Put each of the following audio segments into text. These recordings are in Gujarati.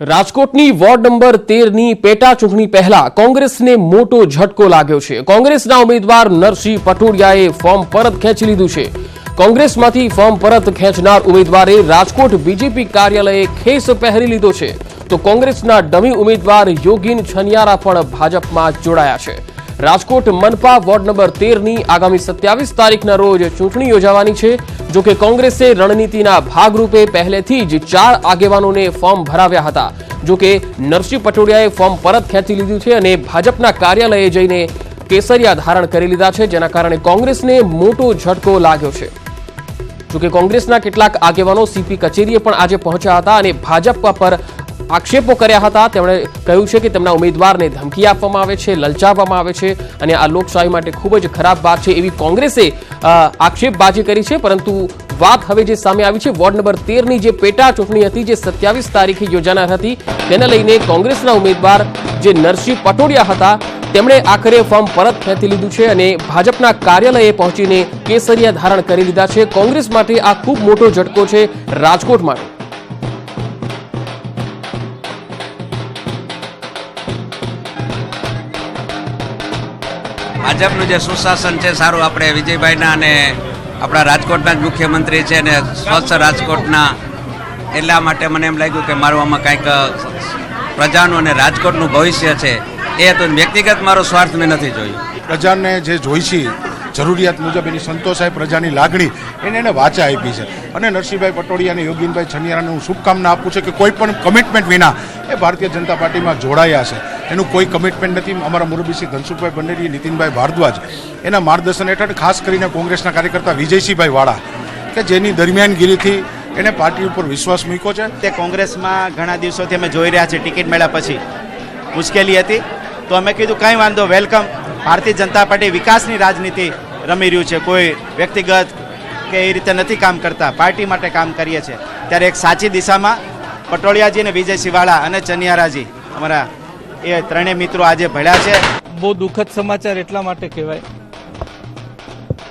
રાજકોટની વોર્ડ નંબર તેરની પેટા ચૂંટણી પહેલા કોંગ્રેસને મોટો ઝટકો લાગ્યો છે. કોંગ્રેસના ઉમેદવાર નરસિંહ પટોડિયાએ ફોર્મ પરત ખેંચી લીધું છે. કોંગ્રેસમાંથી ફોર્મ પરત ખેંચનાર ઉમેદવારે રાજકોટ બીજેપી કાર્યાલયે ખેસ પહેરી લીધો છે. તો કોંગ્રેસના ડમી ઉમેદવાર યોગીન છનિયારા પણ ભાજપમાં જોડાયા છે. રાજકોટ મનપા વોર્ડ નંબર તેરની આગામી સત્યાવીસ તારીખના રોજ ચૂંટણી યોજાવાની છે. જો કે કોંગ્રેસે રણનીતિના ભાગરૂપે પહેલેથી જ ચાર આગેવાનોને ફોર્મ ભરાવ્યા હતા. જો કે નરસિંહ પટોડિયાએ ફોર્મ પરત ખેંચી લીધું છે અને ભાજપના કાર્યાલયે જઈને કેસરિયા ધારણ કરી લીધા છે, જેના કારણે કોંગ્રેસને મોટો ઝટકો લાગ્યો છે. જોકે કોંગ્રેસના કેટલાક આગેવાનો સીપી કચેરીએ પણ આજે પહોંચ્યા હતા અને ભાજપ પર આક્ષેપો કર્યા હતા. તેમણે કહ્યું છે કે તેમના ઉમેદવારને ધમકી આપવામાં આવે છે, લલચાવવામાં આવે છે અને આ લોકશાહી માટે ખૂબ જ ખરાબ વાત છે એવી કોંગ્રેસે આક્ષેપબાજી કરી છે. પરંતુ વાત હવે જે સામે આવી છે, વોર્ડ નંબર તેરની જે પેટા ચૂંટણી હતી, જે સત્યાવીસ તારીખે યોજાનાર હતી, તેને લઈને કોંગ્રેસના ઉમેદવાર જે નરસિંહ પટોડિયા હતા, તેમણે આખરે ફોર્મ પરત ખેંચી લીધું છે અને ભાજપના કાર્યાલયે પહોંચીને કેસરિયા ધારણ કરી લીધા છે. કોંગ્રેસ માટે આ ખૂબ મોટો ઝટકો છે રાજકોટ માટે ભાજપનું જે સુશાસન છે, સારું આપણે વિજયભાઈના અને આપણા રાજકોટના જ મુખ્યમંત્રી છે અને સ્વચ્છ રાજકોટના. એટલા માટે મને એમ લાગ્યું કે મારું આમાં કાંઈક પ્રજાનું અને રાજકોટનું ભવિષ્ય છે, એ હતું વ્યક્તિગત મારો સ્વાર્થ મેં નથી જોયું. પ્રજાને જે જોઈ છે, જરૂરિયાત મુજબ એની સંતોષાય, પ્રજાની લાગણી, એને એને વાચા આપી છે. અને નરસિંહભાઈ પટોડિયા અને યોગીનભાઈ છનિયારાને હું શુભકામના આપું છું કે કોઈ પણ કમિટમેન્ટ વિના એ ભારતીય જનતા પાર્ટીમાં જોડાયા છે. એનું કોઈ કમિટમેન્ટ નથી. અમારા મુરબીસિંહ ધનસુખભાઈ બંડેરી નીતિનભાઈ ભારદ્વાજ એના માર્ગદર્શન હેઠળ ખાસ કરીને કોંગ્રેસના કાર્યકર્તા વિજયસિંહભાઈ વાળા કે જેની દરમિયાનગીરીથી એને પાર્ટી ઉપર વિશ્વાસ મૂક્યો છે. તે કોંગ્રેસમાં ઘણા દિવસોથી અમે જોઈ રહ્યા છીએ ટિકિટ મળ્યા પછી. મુશ્કેલી હતી. તો અમે કીધું, કંઈ વાંધો, વેલકમ. ભારતીય જનતા પાર્ટી વિકાસની રાજનીતિ રમી રહ્યું છે. કોઈ વ્યક્તિગત કે એ રીતે નથી કામ કરતા. પાર્ટી માટે કામ કરીએ છીએ. ત્યારે એક સાચી દિશામાં પટોળિયાજી અને વિજય વાળા અને ચનિયારાજી અમારા એ ત્રણેય મિત્રો આજે ભળ્યા છે. બહુ દુઃખદ સમાચાર એટલા માટે કહેવાય.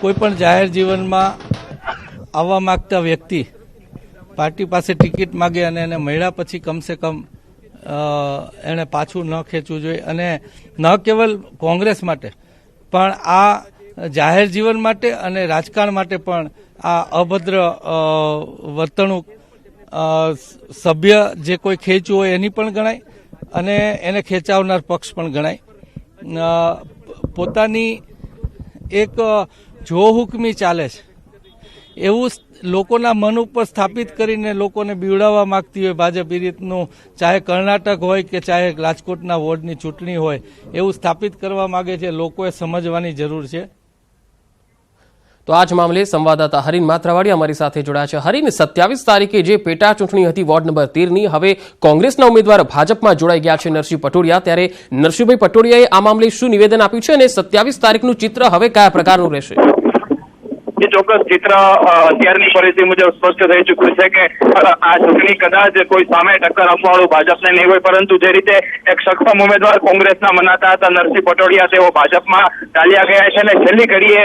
કોઈ પણ જાહેર જીવનમાં આવવા માંગતા વ્યક્તિ પાર્ટી પાસે ટિકિટ માગે અને એને મળ્યા પછી કમસે કમ એણે પાછું ન ખેંચવું જોઈએ અને ન કેવલ કોંગ્રેસ માટે, પણ આ જાહેર જીવન માટે અને રાજકારણ માટે પણ આ અભદ્ર વર્તણૂક સભ્ય જે કોઈ ખેંચવું હોય એની પણ ગણાય. અને એને ખેંચાવનાર પક્ષ પણ ગણાય. પોતાની એક જોહુકમી ચાલે છે. એવું લોકોના મન ઉપર સ્થાપિત કરીને લોકોને બીવડાવવા માગતી હોય, ભાજપ એ રીતનું, ચાહે કર્ણાટક હોય કે ચાહે રાજકોટના વોર્ડની ચૂંટણી હોય, એવું સ્થાપિત કરવા માગે છે, લોકોએ સમજવાની જરૂર છે. તો આ જ મામલે સંવાદદાતા હરીન માત્રાવાડી અમારી સાથે જોડાયા છે. હરીન, સત્યાવીસ તારીખે જે પેટા ચૂંટણી હતી, વોર્ડ નંબર તેરની, હવે કોંગ્રેસના ઉમેદવાર ભાજપમાં જોડાઈ ગયા છે નરસિંહ પટોડિયા ત્યારે નરસિંહભાઈ પટોડિયાએ આ મામલે શું નિવેદન આપ્યું છે અને સત્યાવીસ તારીખનું ચિત્ર હવે કયા પ્રકારનું રહેશે? એ ચોક્કસ ચિત્ર અત્યારની પરિસ્થિતિ મુજબ સ્પષ્ટ થઈ ચૂક્યું છે કે આ ચૂંટણી કદાચ કોઈ સામે ટક્કર આપવાવાળું ભાજપને નહીં હોય, પરંતુ જે રીતે એક સક્ષમ ઉમેદવાર કોંગ્રેસના મનાતા હતા નરસિંહ પટોડિયા તેઓ ભાજપમાં ચાલ્યા ગયા છે અને છેલ્લી ઘડીએ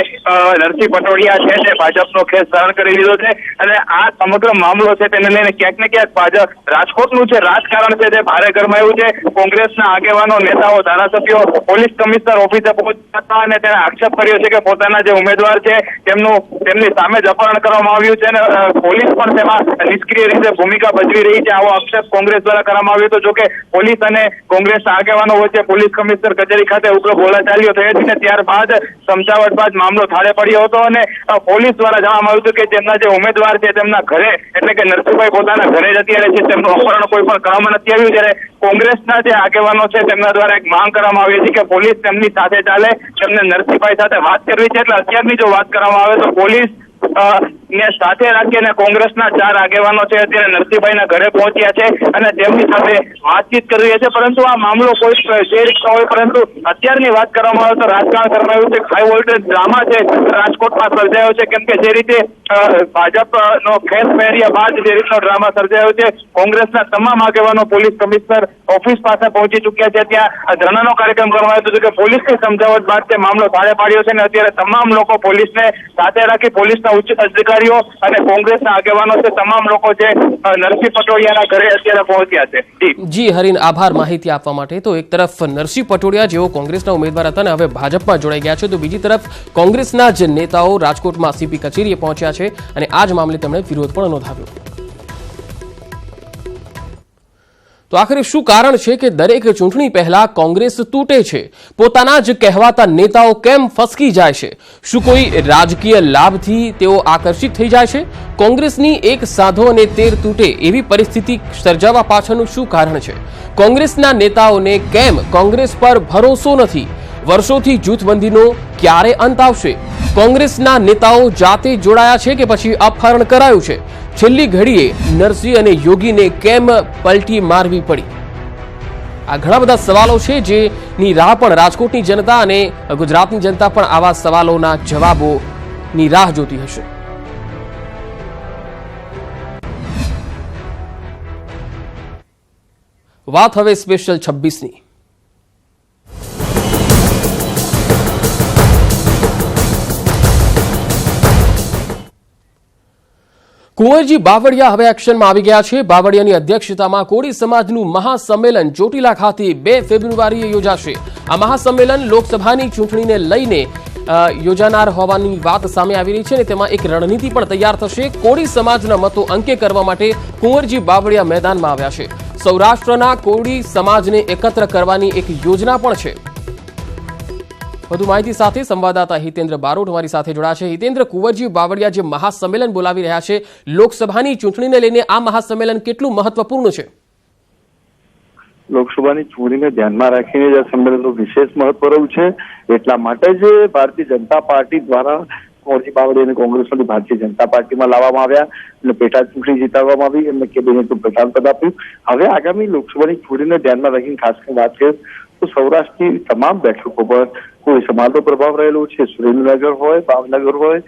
નરસિંહ પટોડિયા છે તે ભાજપનો ખેસ ધારણ કરી લીધો છે અને આ સમગ્ર મામલો છે તેને લઈને ક્યાંક ને ક્યાંક ભાજપ રાજકોટનું જે રાજકારણ છે તે ભારે ગરમાયું છે. કોંગ્રેસના આગેવાનો, નેતાઓ, ધારાસભ્યો, પોલીસ કમિશનર ઓફિસે પહોંચ્યા હતા અને તેણે આક્ષેપ કર્યો છે કે પોતાના જે ઉમેદવાર છે તેમનું તેમની સામે જ અપહરણ કરવામાં આવ્યું છે અને પોલીસ પણ તેમાં નિષ્ક્રિય રીતે ભૂમિકા ભજવી રહી છે. આવો આક્ષેપ કોંગ્રેસ દ્વારા કરવામાં આવ્યો હતો. જોકે પોલીસ અને કોંગ્રેસના આગેવાનો વચ્ચે પોલીસ કમિશનર કચેરી ખાતે ઉગ્ર બોલાચાલીઓ થઈ હતી ને ત્યારબાદ સમજાવટ બાદ મામલો થાળે પડ્યો હતો અને પોલીસ દ્વારા જણાવવામાં આવ્યું હતું કે તેમના જે ઉમેદવાર છે તેમના ઘરે, એટલે કે નરસિંહભાઈ પોતાના ઘરે જ અત્યારે છે. તેમનું અપહરણ કોઈ પણ કરવામાં નથી આવ્યું. જ્યારે કોંગ્રેસના જે આગેવાનો છે તેમના દ્વારા એક માંગ કરવામાં આવી હતી કે પોલીસ તેમની સાથે ચાલે. તેમને નરસિંહભાઈ સાથે વાત કરવી છે, એટલે અત્યારની જો વાત કરવામાં આવે તો પોલીસ ને સાથે રાખી અને કોંગ્રેસના ચાર આગેવાનો છે, અત્યારે નરસિંહભાઈના ઘરે પહોંચ્યા છે અને તેમની સાથે વાતચીત કરી રહ્યા છે. પરંતુ આ મામલો કોઈ જે રીક્ષા હોય, પરંતુ અત્યારની વાત કરવામાં આવે તો રાજકારણ કરવામાં છે. હાઈ વોલ્ટેજ ડ્રામા છે, રાજકોટમાં સર્જાયો છે. કેમ કે જે રીતે ભાજપનો ખેસ પહેર્યા બાદ જે રીતનો ડ્રામા સર્જાયો છે, કોંગ્રેસના તમામ આગેવાનો, પોલીસ કમિશનર ઓફિસ પાસે પહોંચી ચૂક્યા છે. ત્યાં ધરણાનો કાર્યક્રમ કરવામાં આવ્યો હતો. કે પોલીસની સમજાવટ બાદ તે મામલો થાળે પાડ્યો છે અને અત્યારે તમામ લોકો પોલીસને સાથે રાખી પોલીસના ઉચ્ચ ઉચ્ચ અધિકારીઓ અને કોંગ્રેસના આગેવાનો છે, તમામ લોકો જે નરસિંહ પટોડિયાના ઘરે અત્યારે પહોંચ્યા છે. જી. હરીન, આભાર માહિતી આપવા માટે. તો એક તરફ નરસિંહ પટોડિયા જેઓ કોંગ્રેસના ઉમેદવાર હતા અને હવે ભાજપમાં જોડાઈ ગયા છે, તો બીજી તરફ કોંગ્રેસના જ નેતાઓ રાજકોટમાં સીપી કચેરીએ પહોંચ્યા છે અને આ જ મામલે તેમણે વિરોધ પણ નોંધાવ્યો. તો આખરે શું કારણ છે કે દરેક ચૂંટણી પહેલા કોંગ્રેસ તૂટે છે? પોતાના જ કહેવાતા નેતાઓ કેમ ફસકી જાય છે? શું કોઈ રાજકીય લાભથી તેઓ આકર્ષિત થઈ જાય છે? કોંગ્રેસની એક સાધો અને તેર તૂટે એવી પરિસ્થિતિ સર્જાવા પાછળનું શું કારણ છે? કોંગ્રેસના નેતાઓને કેમ કોંગ્રેસ પર ભરોસો નથી? વર્ષોથી જૂથબંધીનો ક્યારે અંત આવશે? કોંગ્રેસના નેતાઓ જાતે જોડાયા છે કે પછી અપહરણ કરાયું છે? છેલ્લી ઘડીએ નરસિંહ અને યોગીને કેમ પલટી મારવી પડી? આ ઘણા બધા સવાલો છે જેની રાહ પણ રાજકોટની જનતા અને ગુજરાતની જનતા પણ આવા સવાલોના જવાબોની રાહ જોતી હશે. વાત હવે સ્પેશિયલ છવ્વીસની. કુંવરજી બાવળિયા હવે એક્શનમાં આવી ગયા છે. બાવળિયાની અધ્યક્ષતામાં કોળી સમાજનું મહાસંમેલન ચોટીલા ખાતે બે ફેબ્રુઆરીએ યોજાશે. આ મહાસંમેલન લોકસભાની ચૂંટણીને લઈને યોજાનાર હોવાની વાત સામે આવી રહી છે અને તેમાં એક રણનીતિ પણ તૈયાર થશે. કોળી સમાજના મતો અંકે કરવા માટે કુંવરજી બાવળિયા મેદાનમાં આવ્યા છે. સૌરાષ્ટ્રના કોળી સમાજને એકત્ર કરવાની એક યોજના પણ છે. વધુ માહિતી સાથે સંવાદદાતા હિતેન્દ્ર બારોટ અમારી સાથે જોડાશે હિતેન્દ્ર, કુંવરજી બાવળિયા જે મહાસંમેલન બોલાવી રહ્યા છે, લોકસભાની ચૂંટણીને લઈને આ મહાસંમેલન કેટલું મહત્વપૂર્ણ છે? લોકસભાની ચૂંટણીને ધ્યાનમાં રાખીને જ સંમેલનનું વિશેષ મહત્વ રહ્યું છે. એટલા માટે જ ભારતીય જનતા પાર્ટી દ્વારા કુંવરજી બાવળી અને કોંગ્રેસમાંથી ભારતીય જનતા પાર્ટીમાં લાવવામાં આવ્યા અને પેટા ચૂંટણી જીતાડવામાં આવી. એમને કેબિનેટનું પ્રધાન પદ આપ્યું. હવે આગામી લોકસભાની ચૂંટણીને ધ્યાનમાં રાખીને ખાસ કરીને વાત કરીએ તો સૌરાષ્ટ્રની તમામ બેઠકો પર કોઈ સમાજનો પ્રભાવ રહેલો છે, સુરેન્દ્રનગર હોય, ભાવનગર હોય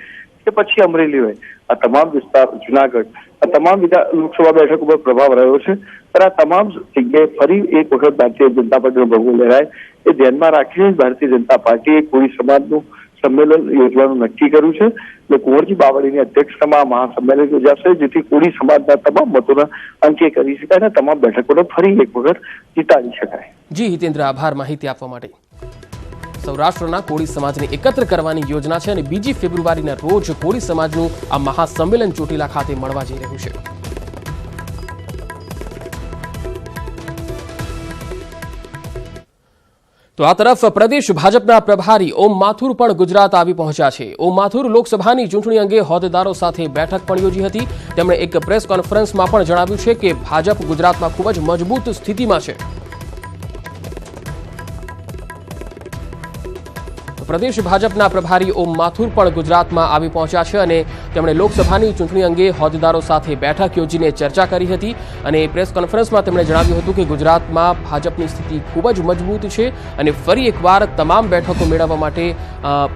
કે પછી અમરેલી હોય. આ તમામ વિસ્તાર, જુનાગઢ, આ તમામ લોકસભા બેઠકો પર પ્રભાવ રહ્યો છે. પણ આ તમામ જગ્યાએ ફરી એક વખત ભારતીય જનતા પાર્ટીનો ભગવો લહેરાય એ ધ્યાનમાં રાખીને ભારતીય જનતા પાર્ટીએ કોળી સમાજનું સંમેલન યોજવાનું નક્કી કર્યું છે. એટલે કુંવરજી બાવળીની અધ્યક્ષતામાં મહાસંમેલન યોજાશે, જેથી કોળી સમાજના તમામ મતોના અંકે કરી શકાય અને તમામ બેઠકોને ફરી એક વખત જીતાડી શકાય. જી હિતેન્દ્ર, આભાર માહિતી આપવા માટે. સૌરાષ્ટ્રના કોળી સમાજને એકત્ર કરવાની યોજના છે અને બીજી ફેબ્રુઆરીના રોજ કોળી સમાજનું આ મહાસંમેલન ચોટીલા ખાતે મળવા જઈ રહ્યું છે. તો આ તરફ પ્રદેશ ભાજપના પ્રભારી ઓમ માથુર પણ ગુજરાત આવી પહોંચ્યા છે. ઓમ માથુર લોકસભાની ચૂંટણી અંગે હોદ્દેદારો સાથે બેઠક પણ યોજી હતી. તેમણે એક પ્રેસ કોન્ફરન્સમાં પણ જણાવ્યું છે કે ભાજપ ગુજરાતમાં ખૂબ જ મજબૂત સ્થિતિમાં છે. પ્રદેશ ભાજપના પ્રભારી ઓમ માથુર પણ ગુજરાતમાં આવી પહોંચ્યા છે અને તેમણે લોકસભાની ચૂંટણી અંગે હોદ્દેદારો સાથે બેઠક યોજીને ચર્ચા કરી હતી અને પ્રેસ કોન્ફરન્સમાં તેમણે જણાવ્યું હતું કે ગુજરાતમાં ભાજપની સ્થિતિ ખૂબ જ મજબૂત છે અને ફરી એકવાર તમામ બેઠકો મેળવવા માટે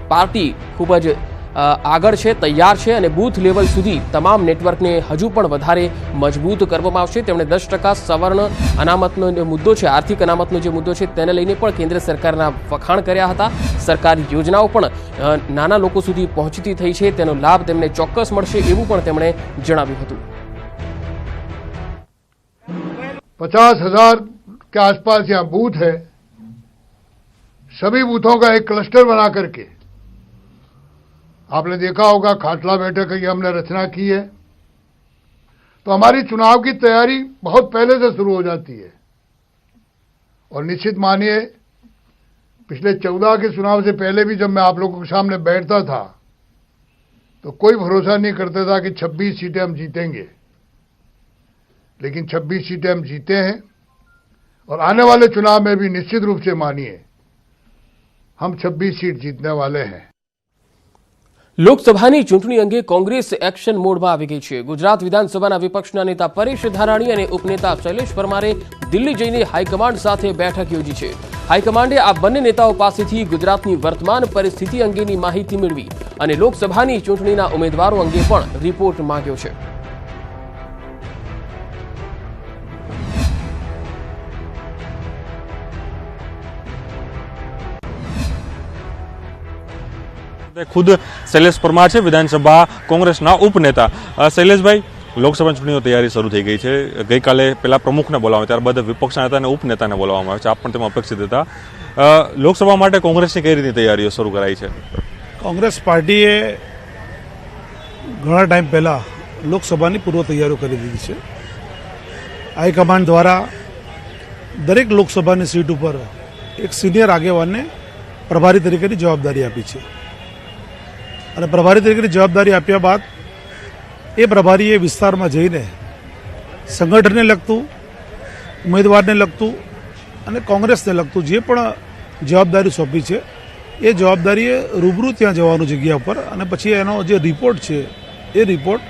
પાર્ટી ખૂબ જ આગળ છે તૈયાર છે અને બૂથ લેવલ સુધી તમામ નેટવર્કને હજુ પણ વધારે મજબૂત કરવામાં આવશે તેમણે દસ ટકા સવર્ણ અનામતનો જે મુદ્દો છે આર્થિક અનામતનો જે મુદ્દો છે તેને લઈને પણ કેન્દ્ર સરકારના વખાણ કર્યા હતા સરકારી યોજનાઓ પણ અ, નાના લોકો સુધી પહોંચતી થઈ છે તેનો લાભ તેમને ચોક્કસ મળશે એવું પણ તેમણે જણાવ્યું હતું पचास हजार के आसपास यहाँ बूथ है सभी बूथों का एक क्लस्टर बना करके आपने देखा होगा, खाटला बैठक की हमने रचना की है। तो हमारी चुनाव की तैयारी बहुत पहले से शुरू हो जाती है। और निश्चित मानिए, पिछले चौदह के चुनाव से पहले भी जब मैं आप लोगों के सामने बैठता था तो कोई भरोसा नहीं करता था कि 26 सीटें हम जीतेंगे। लेकिन 26 सीटें हम जीते हैं, और आने वाले चुनाव में भी निश्चित रूप से मानिए, हम 26 सीट जीतने वाले हैं। લોકસભાની ચૂંટણી અંગે કોંગ્રેસ એક્શન મોડમાં આવી ગઈ છે. ગુજરાત વિધાનસભાના વિપક્ષના નેતા પરેશ ધારાણી અને ઉપનેતા શૈલેષ પરમારે દિલ્હી જઈને હાઈકમાન્ડ સાથે બેઠક યોજી છે. હાઈકમાન્ડે આ બંને નેતાઓ પાસેથી ગુજરાતની વર્તમાન પરિસ્થિતિ અંગેની માહિતી મેળવી અને લોકસભાની ચૂંટણીના ઉમેદવારો અંગે પણ રિપોર્ટ માંગ્યો છે. ખુદ શૈલેષ પરમાર છે, વિધાનસભા કોંગ્રેસના ઉપનેતા. શૈલેષભાઈ, લોકસભા ચૂંટણીઓ તૈયારી શરૂ થઈ ગઈ છે. ગઈકાલે પેલા પ્રમુખને બોલાવવામાં ત્યારબાદ વિપક્ષના નેતા અને ઉપનેતાને બોલાવવામાં આવે છે. આપ પણ તેમાં અપેક્ષિત હતા. લોકસભા માટે કોંગ્રેસની કઈ રીતની તૈયારીઓ શરૂ કરાઈ છે? કોંગ્રેસ પાર્ટીએ ઘણા ટાઈમ પહેલાં લોકસભાની પૂર્વ તૈયારીઓ કરી દીધી છે. હાઈકમાન્ડ દ્વારા દરેક લોકસભાની સીટ ઉપર એક સિનિયર આગેવાનને પ્રભારી તરીકેની જવાબદારી આપી છે. અને પ્રભારી તરીકેની જવાબદારી આપ્યા બાદ એ પ્રભારીએ વિસ્તારમાં જઈને સંગઠનને લગતું, ઉમેદવારને લગતું અને કોંગ્રેસને લગતું જે પણ જવાબદારી સોંપી છે, એ જવાબદારીએ રૂબરૂ ત્યાં જવાનું જગ્યા ઉપર અને પછી એનો જે રિપોર્ટ છે, એ રિપોર્ટ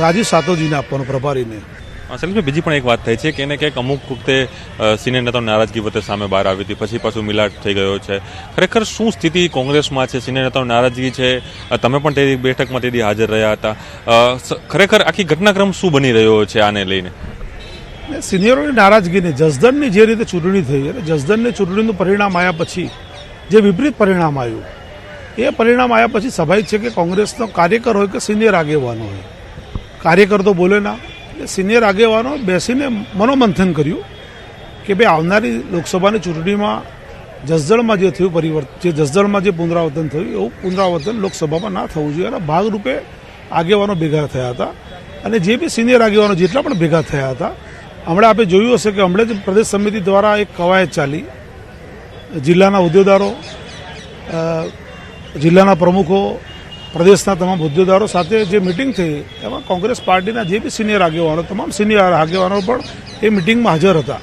રાજીવ સાતોજીને આપવાનો પ્રભારીને. શૈલેષભાઈ બીજી પણ એક વાત થઈ છે કે એને ક્યાંક અમુક વખતે સિનિયર નેતાઓ નારાજગી વખતે સામે બહાર આવી હતી, પછી પાછું મિલાટ થઈ ગયો છે. ખરેખર શું સ્થિતિ કોંગ્રેસમાં છે? સિનિયર નેતાઓ નારાજગી છે? તમે પણ તે બેઠકમાં તેથી હાજર રહ્યા હતા. ખરેખર આખી ઘટનાક્રમ શું બની રહ્યો છે આને લઈને? સિનિયરોની નારાજગીને જસદનની જે રીતે ચૂંટણી થઈ અને જસદનની ચૂંટણીનું પરિણામ આવ્યા પછી, જે વિપરીત પરિણામ આવ્યું, એ પરિણામ આવ્યા પછી સ્વાભાવિક છે કે કોંગ્રેસનો કાર્યકર હોય કે સિનિયર આગેવાનો હોય. કાર્યકર તો બોલે ના એટલે સિનિયર આગેવાનો બેસીને મનોમંથન કર્યું કે ભાઈ આવનારી લોકસભાની ચૂંટણીમાં જસદણમાં જે થયું પરિવર્તન જે જસદણમાં જે પુનરાવર્તન થયું, એવું પુનરાવર્તન લોકસભામાં ના થવું જોઈએ. અને ભાગરૂપે આગેવાનો ભેગા થયા હતા અને જે બી સિનિયર આગેવાનો જેટલા પણ ભેગા થયા હતા, હમણાં આપણે જોયું હશે કે હમણાં જ પ્રદેશ સમિતિ દ્વારા એક કવાયત ચાલી. જિલ્લાના ઉદ્યોગદારો જિલ્લાના પ્રમુખો પ્રદેશના તમામ હોદ્દેદારો સાથે જે મિટિંગ થઈ, એમાં કોંગ્રેસ પાર્ટીના જે બી સિનિયર આગેવાનો, તમામ સિનિયર આગેવાનો પણ એ મિટિંગમાં હાજર હતા.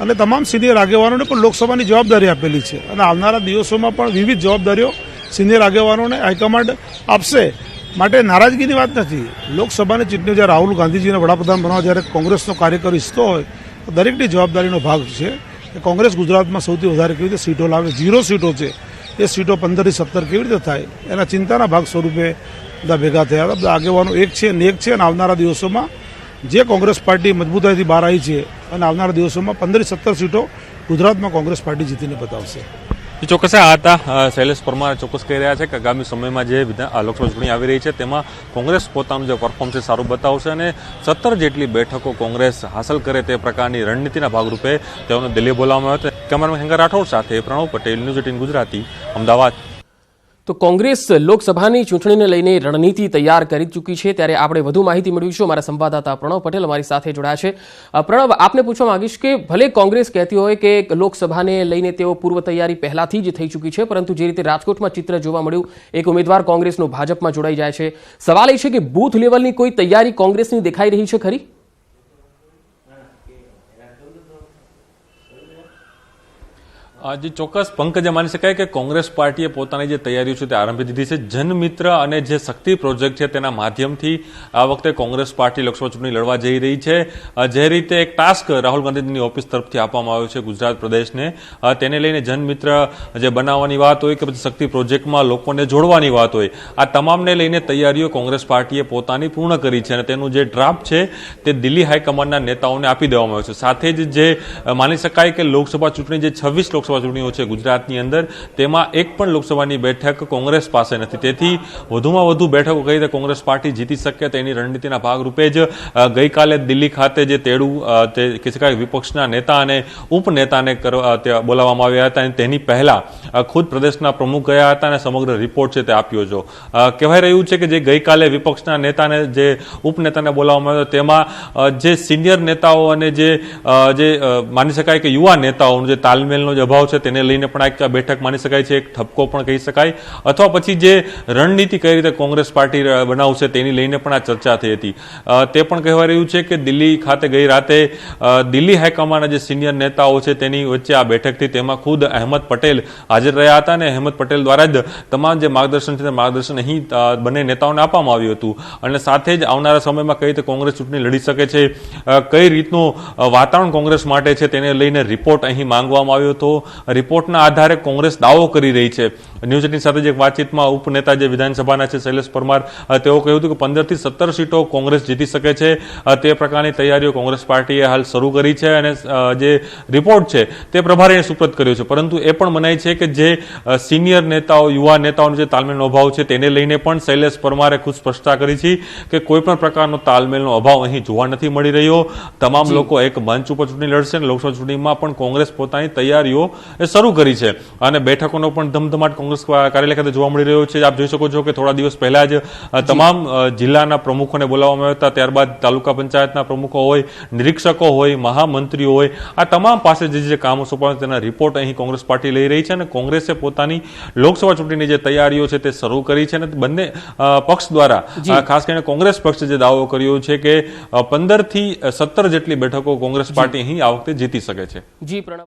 અને તમામ સિનિયર આગેવાનોને પણ લોકસભાની જવાબદારી આપેલી છે. અને આવનારા દિવસોમાં પણ વિવિધ જવાબદારીઓ સિનિયર આગેવાનોને હાઈકમાન્ડ આપશે. માટે નારાજગીની વાત નથી. લોકસભાની ચૂંટણીઓ જ્યારે રાહુલ ગાંધીજીને વડાપ્રધાન બનવા જ્યારે કોંગ્રેસનો કાર્યકર ઈચ્છતો હોય, તો દરેકની જવાબદારીનો ભાગ છે કે કોંગ્રેસ ગુજરાતમાં સૌથી વધારે કેવી રીતે સીટો લાવે, ઝીરો સીટો છે. એ સીટો પંદરથી સત્તર કેવી રીતે થાય? એના ચિંતાના ભાગ સ્વરૂપે બધા ભેગા થયા. હતા બધા આગેવાનો એક છે ને એક છે અને આવનારા દિવસોમાં જે કોંગ્રેસ પાર્ટી મજબૂતાઈથી બહાર આવી છે અને આવનારા દિવસોમાં પંદરથી સત્તર સીટો ગુજરાતમાં કોંગ્રેસ પાર્ટી જીતીને બતાવશે. ચોક્કસ આ હતા શૈલેષ પરમાર ચોક્કસ કહી રહ્યા છે કે આગામી સમયમાં જે લોકસભા ચૂંટણી આવી રહી છે, તેમાં કોંગ્રેસ પોતાનું જે પરફોર્મન્સ સારું બતાવશે અને સત્તર જેટલી બેઠકો કોંગ્રેસ હાંસલ કરે તે પ્રકારની રણનીતિના ભાગરૂપે તેઓને દિલ્હી બોલાવવામાં આવ્યો હતો. કેમેરામેન હેંગર રાઠોડ સાથે પ્રણવ પટેલ, ન્યૂઝ એટીન ગુજરાતી, અમદાવાદ. તો કોંગ્રેસ લોકસભાની ચૂંટણીને લઈને રણનીતિ તૈયાર કરી ચૂકી છે. ત્યારે આપણે વધુ માહિતી મેળવીશું. અમારા સંવાદદાતા પ્રણવ પટેલ અમારી સાથે જોડાયા છે. પ્રણવ, આપને પૂછવા માંગીશ કે ભલે કોંગ્રેસ કહેતી હોય કે લોકસભાને લઈને તેઓ પૂર્વ તૈયારી પહેલાથી જ થઈ ચૂકી છે, પરંતુ જે રીતે રાજકોટમાં ચિત્ર જોવા મળ્યું, એક ઉમેદવાર કોંગ્રેસનો ભાજપમાં જોડાઈ જાય છે. સવાલ એ છે કે બૂથ લેવલની કોઈ તૈયારી કોંગ્રેસની દેખાઈ રહી છે ખરી? જે ચોક્કસ પંકજે માની શકાય કે કોંગ્રેસ પાર્ટીએ પોતાની જે તૈયારીઓ છે તે આરંભી દીધી છે. જનમિત્ર અને જે શક્તિ પ્રોજેક્ટ છે તેના માધ્યમથી આ વખતે કોંગ્રેસ પાર્ટી લોકસભા ચૂંટણી લડવા જઈ રહી છે. જે રીતે એક ટાસ્ક રાહુલ ગાંધીની ઓફિસ તરફથી આપવામાં આવ્યો છે ગુજરાત પ્રદેશને. તેને લઈને જનમિત્ર જે બનાવવાની વાત હોય કે પછી શક્તિ પ્રોજેક્ટમાં લોકોને જોડવાની વાત હોય, આ તમામને લઈને તૈયારીઓ કોંગ્રેસ પાર્ટીએ પોતાની પૂર્ણ કરી છે અને તેનું જે ડ્રાફ્ટ છે તે દિલ્હી હાઈકમાન્ડના નેતાઓને આપી દેવામાં આવ્યો છે. સાથે જ જે માની શકાય કે લોકસભા ચૂંટણી જે છવ્વીસ લોકસભા ચૂંટણીઓ છે ગુજરાતની અંદર. તેમાં એક પણ લોકસભાની બેઠક કોંગ્રેસ પાસે નથી. તેથી વધુમાં વધુ બેઠકો કઈ રીતે કોંગ્રેસ પાર્ટી જીતી શકે તેની રણનીતિના ભાગરૂપે જ ગઈકાલે દિલ્હી ખાતે જે તેડું તે શકાય વિપક્ષના નેતા અને ઉપનેતાને બોલાવવામાં આવ્યા હતા અને તેની પહેલા ખુદ પ્રદેશના પ્રમુખ ગયા હતા અને સમગ્ર રિપોર્ટ છે તે આપ્યો અ, કહેવાય રહ્યું છે કે જે ગઈકાલે વિપક્ષના નેતાને જે ઉપનેતાને બોલાવવામાં આવ્યો તેમાં જે સિનિયર નેતાઓ અને જે જે માની શકાય કે યુવા નેતાઓનું જે તાલમેલનો જે અભાવ છે તેને લઈને પણ એક બેઠક માની શકાય છે, એક ઠપકો પણ કહી શકાય. અથવા પછી જે રણનીતિ કઈ રીતે કોંગ્રેસ પાર્ટી બનાવશે તેની લઈને પણ આ ચર્ચા થઈ હતી. તે પણ કહેવાય રહ્યું છે કે દિલ્હી ખાતે ગઈ રાતે દિલ્હી હાઈકમાન્ડના જે સિનિયર નેતાઓ છે તેની વચ્ચે આ બેઠક થઈ તેમાં ખુદ અહેમદ પટેલ હાજર રહ્યા હતા અને અહેમદ પટેલ દ્વારા જ તમામ જે માર્ગદર્શન છે તે માર્ગદર્શન અહીં બંને નેતાઓને આપવામાં આવ્યું હતું. અને સાથે જ આવનારા સમયમાં કઈ રીતે કોંગ્રેસ ચૂંટણી લડી શકે છે કઈ રીતનું વાતાવરણ કોંગ્રેસ માટે છે તેને લઈને રિપોર્ટ અહીં માંગવામાં આવ્યો હતો. રિપોર્ટના આધારે કોંગ્રેસ દાવો કરી રહી છે. ન્યૂઝ એટીન સાથે જે વાતચીતમાં ઉપનેતા જે વિધાનસભાના છે શૈલેષ પરમાર તેઓ કહ્યું હતું કે પંદરથી સત્તર સીટો કોંગ્રેસ જીતી શકે છે. તે પ્રકારની તૈયારીઓ કોંગ્રેસ પાર્ટીએ હાલ શરૂ કરી છે અને જે રિપોર્ટ છે તે પ્રભારીને સુપ્રત કર્યો છે. પરંતુ એ પણ મનાય છે કે જે સિનિયર નેતાઓ યુવા નેતાઓનો જે તાલમેલનો અભાવ છે તેને લઈને પણ શૈલેષ પરમારે ખુદ સ્પષ્ટતા કરી છે કે કોઈ પણ પ્રકારનો તાલમેલનો અભાવ અહીં જોવા નથી મળી રહ્યો. તમામ લોકો એક મંચ ઉપર ચૂંટણી લડશે અને લોકસભા ચૂંટણીમાં પણ કોંગ્રેસ પોતાની તૈયારીઓ એ શરૂ કરી છે. અને બેઠકોનો પણ ધમધમાટ કોંગ્રેસ કાર્યાલય ખાતે જોવા મળી રહ્યો છે. આપ જોઈ શકો છો કે થોડા દિવસ પહેલા જ તમામ જિલ્લાના પ્રમુખોને બોલાવવામાં આવ્યા હતા. ત્યારબાદ તાલુકા પંચાયતના પ્રમુખો હોય નિરીક્ષકો હોય મહામંત્રીઓ હોય આ તમામ પાસે જે જે કામો સોંપવાના તેના રિપોર્ટ અહીં કોંગ્રેસ પાર્ટી લઈ રહી છે અને કોંગ્રેસે પોતાની લોકસભા ચૂંટણીની જે તૈયારીઓ છે તે શરૂ કરી છે અને બંને પક્ષ દ્વારા ખાસ કરીને કોંગ્રેસ પક્ષે જે દાવો કર્યો છે કે પંદરથી સત્તર જેટલી બેઠકો કોંગ્રેસ પાર્ટી અહીં આ વખતે જીતી શકે છે. જી પ્રણવ.